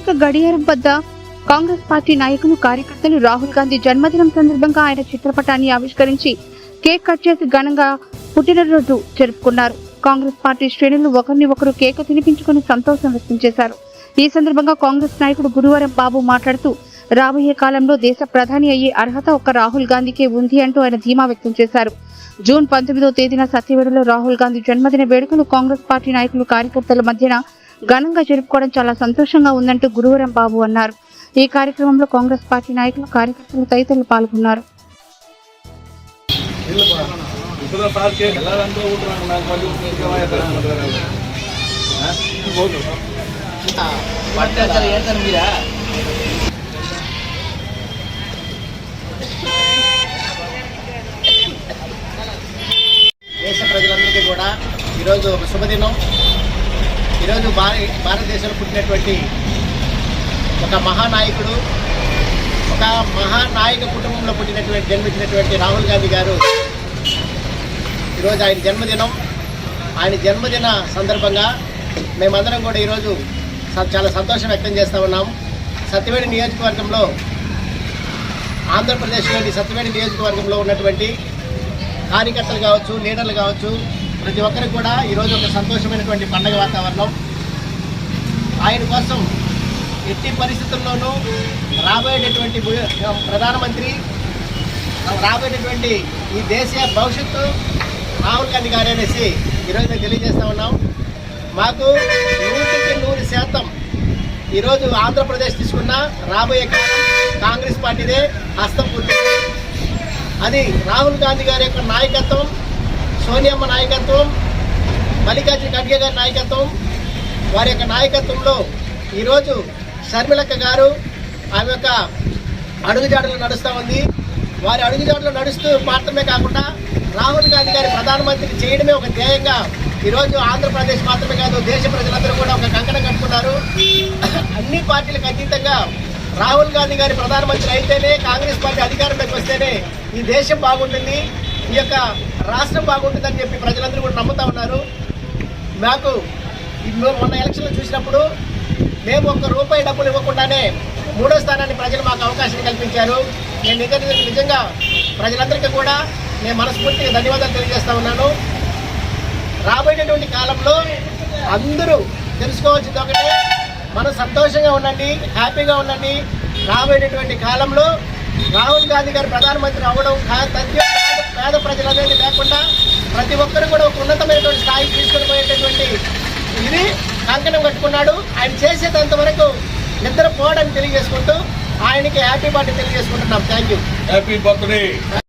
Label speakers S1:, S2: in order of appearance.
S1: గడియారం వద్ద కాంగ్రెస్ పార్టీ నాయకులు కార్యకర్తలు రాహుల్ గాంధీ జన్మదినం సందర్భంగా ఆయన చిత్రపటాన్ని ఆవిష్కరించి కేక్ కట్ చేసి ఘనంగా పుట్టినరోజు జరుపుకున్నారు. కాంగ్రెస్ పార్టీ శ్రేణులు ఒకరిని ఒకరు కేక్ తినిపించుకుని సంతోషం వ్యక్తం చేశారు. ఈ సందర్భంగా కాంగ్రెస్ నాయకుడు గురువారం బాబు మాట్లాడుతూ రాబోయే కాలంలో దేశ ప్రధాని అయ్యే అర్హత ఒక్క రాహుల్ గాంధీకే ఉంది అంటూ ఆయన ధీమా వ్యక్తం చేశారు. జూన్ పంతొమ్మిదో తేదీన సత్యవేడలో రాహుల్ గాంధీ జన్మదిన వేడుకలు కాంగ్రెస్ పార్టీ నాయకులు కార్యకర్తల మధ్యన ఘనంగా జరుపుకోవడం చాలా సంతోషంగా ఉందంటూ గురువరం బాబు అన్నారు. ఈ కార్యక్రమంలో కాంగ్రెస్ పార్టీ నాయకులు కార్యకర్తలు తదితరులు పాల్గొన్నారు.
S2: దేశ ప్రజలందరికీ కూడా ఈరోజు ఒక శుభదినం. ఈరోజు భారత భారతదేశంలో పుట్టినటువంటి ఒక మహానాయకుడు ఒక మహానాయక కుటుంబంలో పుట్టినటువంటి జన్మించినటువంటి రాహుల్ గాంధీ గారు ఈరోజు ఆయన జన్మదినం. ఆయన జన్మదిన సందర్భంగా మేమందరం కూడా ఈరోజు స- చాలా సంతోషం వ్యక్తం చేస్తూ ఉన్నాం. సత్యవేడి నియోజకవర్గంలో ఆంధ్రప్రదేశ్లోని సత్యవేడి నియోజకవర్గంలో ఉన్నటువంటి కార్యకర్తలు కావచ్చు లీడర్లు కావచ్చు ప్రతి ఒక్కరికి కూడా ఈరోజు ఒక సంతోషమైనటువంటి పండగ వాతావరణం. ఆయన కోసం ఎట్టి పరిస్థితుల్లోనూ రాబోయేటటువంటి ప్రధానమంత్రి రాబోయేటటువంటి ఈ దేశ భవిష్యత్తు రాహుల్ గాంధీ గారు అనేసి ఈరోజు మేము తెలియజేస్తూ ఉన్నాం. మాకు నూటికి నూరు శాతం ఈరోజు ఆంధ్రప్రదేశ్ తీసుకున్న రాబోయే కాలం కాంగ్రెస్ పార్టీదే హస్తం పుట్టింది అది రాహుల్ గాంధీ గారి యొక్క నాయకత్వం సోనియమ్మ నాయకత్వం మల్లికార్జున ఖడ్గే గారి నాయకత్వం వారి యొక్క నాయకత్వంలో ఈరోజు షర్మిలక్క గారు ఆమె యొక్క అడుగుజాడలు నడుస్తూ ఉంది. వారి అడుగుజాడలు నడుస్తూ మాత్రమే కాకుండా రాహుల్ గాంధీ గారి ప్రధానమంత్రికి చేయడమే ఒక ధ్యేయంగా ఈరోజు ఆంధ్రప్రదేశ్ మాత్రమే కాదు దేశ ప్రజలందరూ కూడా ఒక కంకణం కట్టుకున్నారు. అన్ని పార్టీలకు అతీతంగా రాహుల్ గాంధీ గారి ప్రధానమంత్రి అయితేనే కాంగ్రెస్ పార్టీ అధికారంలోకి వస్తేనే ఈ దేశం బాగుంటుంది. ఈ యొక్క రాష్ట్రం బాగుంటుందని చెప్పి ప్రజలందరూ కూడా నమ్ముతా ఉన్నారు. మాకు మొన్న ఎలక్షన్లు చూసినప్పుడు మేము ఒక్క రూపాయి డబ్బులు ఇవ్వకుండానే మూడో స్థానాన్ని ప్రజలు మాకు అవకాశం కల్పించారు. నేను నిజ నిజంగా ప్రజలందరికీ కూడా నేను మనస్ఫూర్తిగా ధన్యవాదాలు తెలియజేస్తా ఉన్నాను. రాబోయేటటువంటి కాలంలో అందరూ తెలుసుకోవాల్సింది ఒకటే. మనం సంతోషంగా ఉండండి హ్యాపీగా ఉండండి. రాబోయేటటువంటి కాలంలో గాంధీ గారు ప్రధానమంత్రి అవ్వడం పేద- ప్రజలనేది లేకుండా ప్రతి ఒక్కరు కూడా ఒక ఉన్నతమైనటువంటి స్థాయికి తీసుకుని పోయేటటువంటి ఇది కంకణం కట్టుకున్నాడు. ఆయన చేసేటంత వరకు నిద్ర పోవడానికి తెలియజేసుకుంటూ ఆయనకి హ్యాపీ బర్త్డే తెలియజేసుకుంటున్నాం. Thank you
S3: happy birthday.